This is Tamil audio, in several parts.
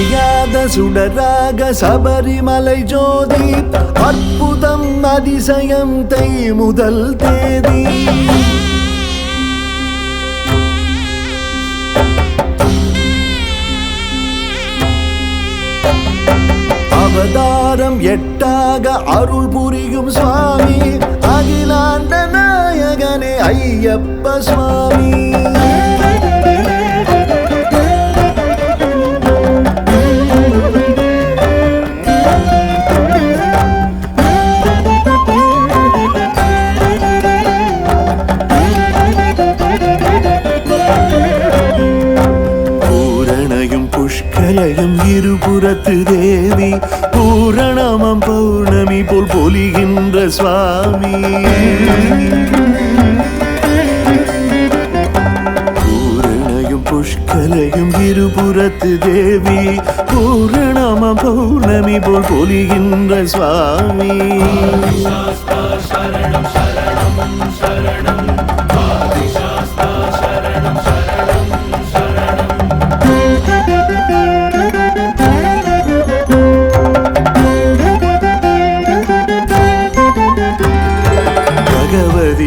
அணையாத சுடராக சபரிமலை ஜோதி அற்புதம் அதிசயம் தை முதல் தேதி. அவதாரம் எட்டாக அருள் புரியும் சுவாமி அகிலாண்ட நாயகனே ஐயப்ப சுவாமி. புஷ்கலையும் இருபுறத்து தேவி பூரணமம் பௌர்ணமி போல் பொலிகின்ற சுவாமி. பூரணையும் புஷ்கலையும் இருபுறத்து தேவி பூரணம பௌர்ணமி போல் பொலிகின்ற சுவாமி. சரணம் சரணம்.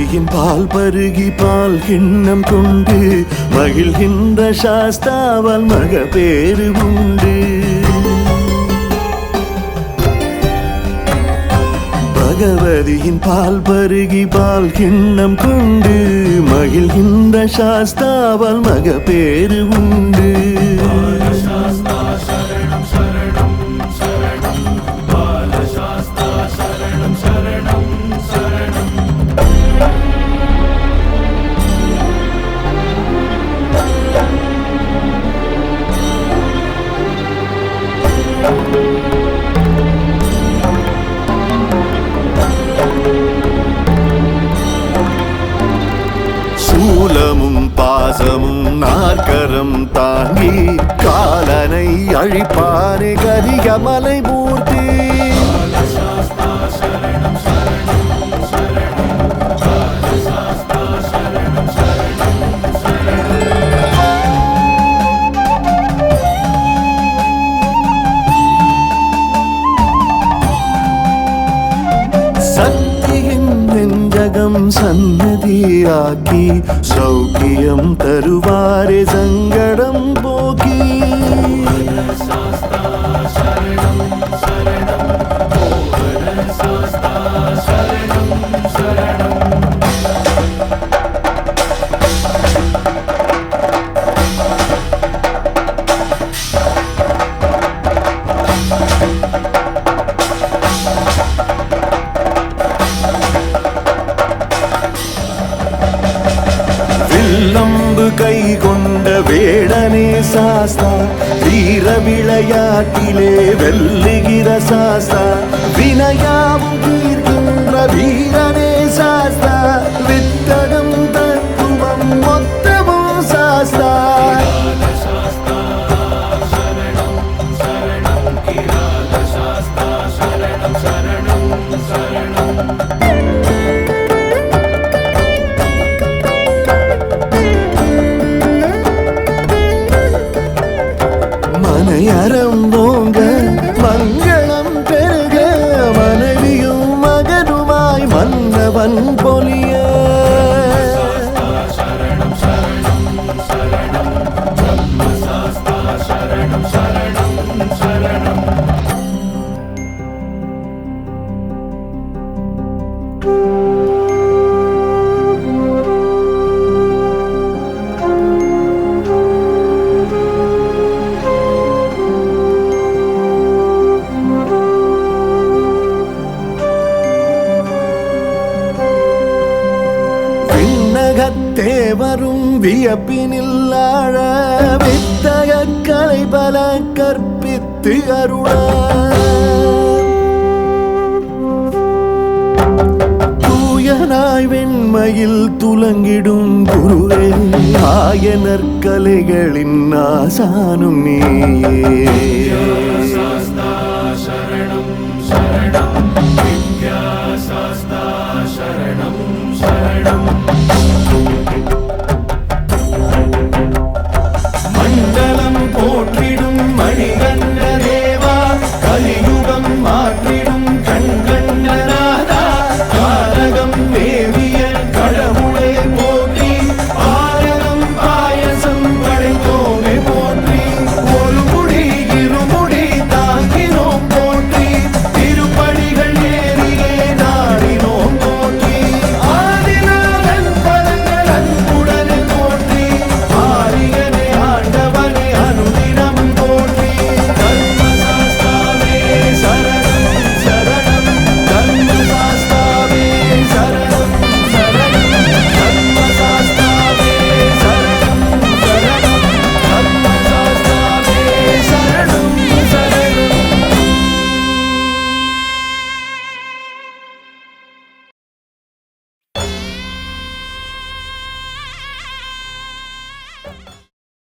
பகவதியின் பால் பருகி பால் கிண்ணம் கொண்டு மகிழ்கின்ற சாஸ்தாவால் மக பேரு உண்டு. பகவதியின் பால் பருகி பால் கிண்ணம் கொண்டு மகிழ்கின்ற சாஸ்தாவால் மக பேரு உண்டு. தாங்கி காலனை அழிப்பானே கரிகமலை மூர்த்தி. ശാന്തിയാക്കി സൗഖ്യം തരുവാരെ സങ്കടം പോക്കി ശരണം ശരണം ശരണം சாஸ்தா. வீர விளையாட்டிலே வெல்லுகிற சாஸ்தா. வினையாவும் தீர்க்கின்ற வீர விண்ணகத்தே வரும் வியப்பினில் ஆழ வித்தக கலை பல கற்பித்து அருள தூயனாய் வெண்மையில் துலங்கிடும் குருவே ஆயனர் கலைகளின் ஆசானும் நீ